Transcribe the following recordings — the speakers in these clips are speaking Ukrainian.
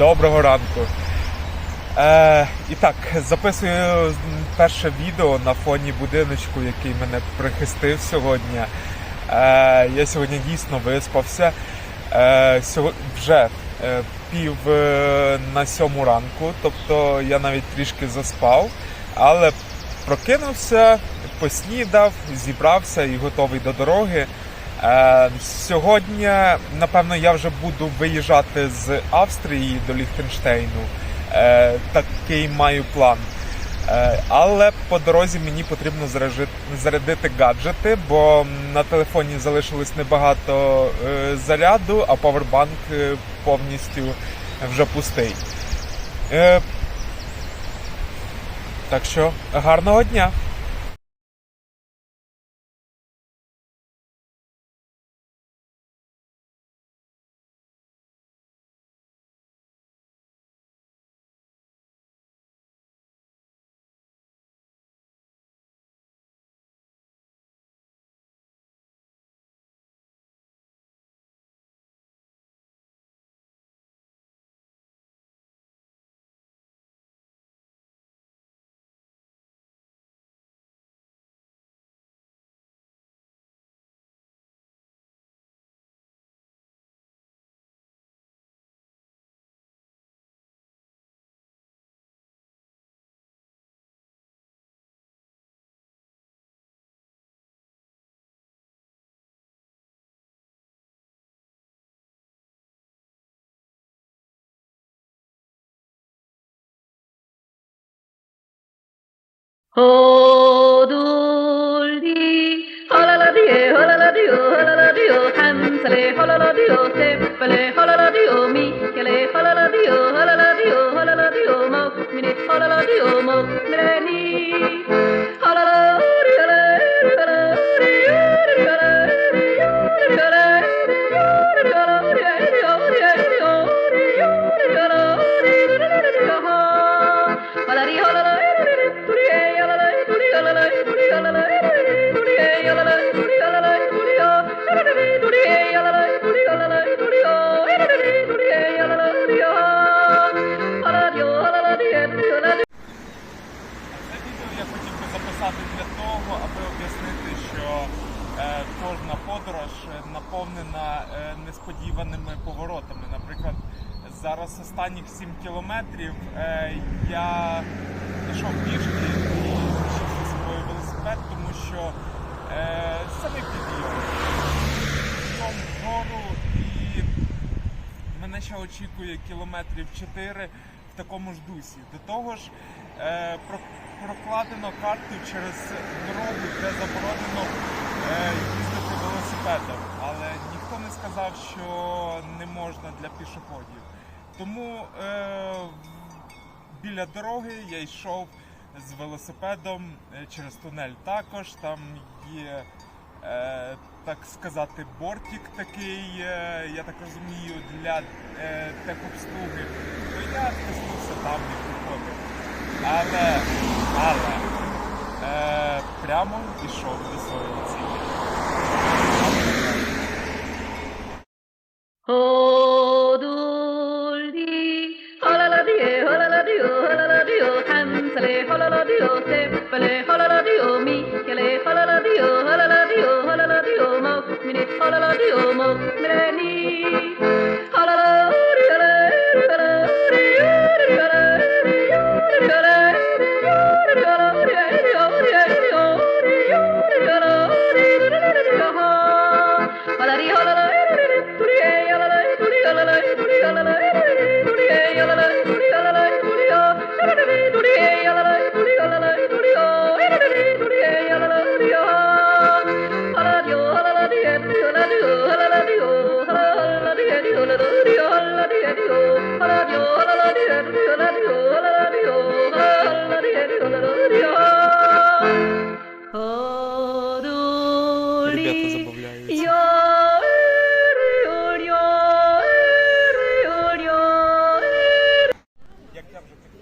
Доброго ранку. Е, і так, записую перше відео на фоні будиночку, який мене прихистив сьогодні. Е, я сьогодні дійсно виспався. Е, сього- вже е, пів е, на сьому ранку, тобто я навіть трішки заспав, але прокинувся, поснідав, зібрався і готовий до дороги. Е, сьогодні, напевно, я вже буду виїжджати з Австрії до Ліхтенштейну. Е, такий маю план. Е, але по дорозі мені потрібно зарядити гаджети, бо на телефоні залишилось небагато заряду, а павербанк повністю вже пустий. Так що гарного дня! Hodul di, holala di, holala di, holala di, Hansele, holala di, наповнена е, несподіваними поворотами. Наприклад, зараз останніх 7 кілометрів е, я йшов пішки і взяв зі собою велосипед, тому що е, самий підйом йшов вгору і мене ще очікує кілометрів 4 в такому ж дусі. До того ж, е, про- прокладено карту через дорогу, де заборонено е, їздити велосипедом. Але ніхто не сказав, що не можна для пішоходів. Тому е, біля дороги я йшов з велосипедом е, через тунель також. Там є, е, так сказати, бортик такий, е, я так розумію, для е, техобслуги. То я тиснувся там і приходив. Але, але е, прямо йшов до своєї tepele, holala dio mi, kele holala dio, holala dio, holala dio mo, mine holala dio mo, mine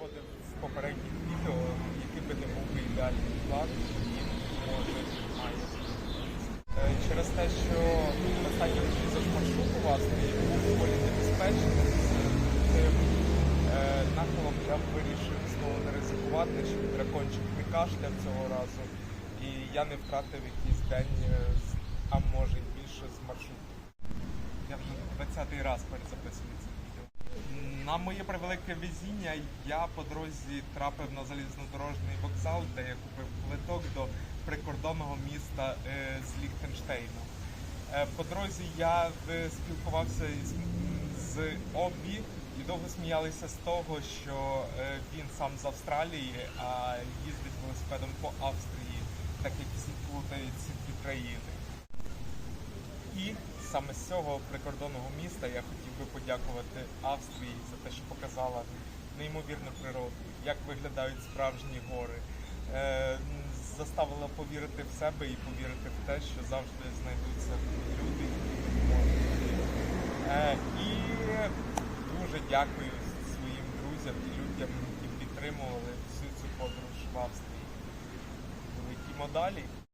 виходив з попередніх відео, який би не був би ідеальний план, і може має. Е, через те, що достатньо різаж маршрут у вас був доволі небезпечний, е, наколом я вирішив знову не ризикувати, щоб дракончик не кашляв цього разу. І я не втратив якийсь день, е, а може й більше з маршруту. Я вже 20-й раз перезаписую це. На моє превелике везіння я по дорозі трапив на залізнодорожний вокзал, де я купив квиток до прикордонного міста е, з Ліхтенштейном. Е, По дорозі я е, спілкувався з, з Обі і довго сміялися з того, що він сам з Австралії, а їздить велосипедом по Австрії, так як всі плутають ці дві країни. І саме з цього прикордонного міста я хотів би подякувати Австрії за те, що показала неймовірну природу, як виглядають справжні гори. Е, заставила повірити в себе і повірити в те, що завжди знайдуться люди, які допоможуть. Е, і дуже дякую своїм друзям і людям, які підтримували всю цю подорож в Австрії. Летімо далі.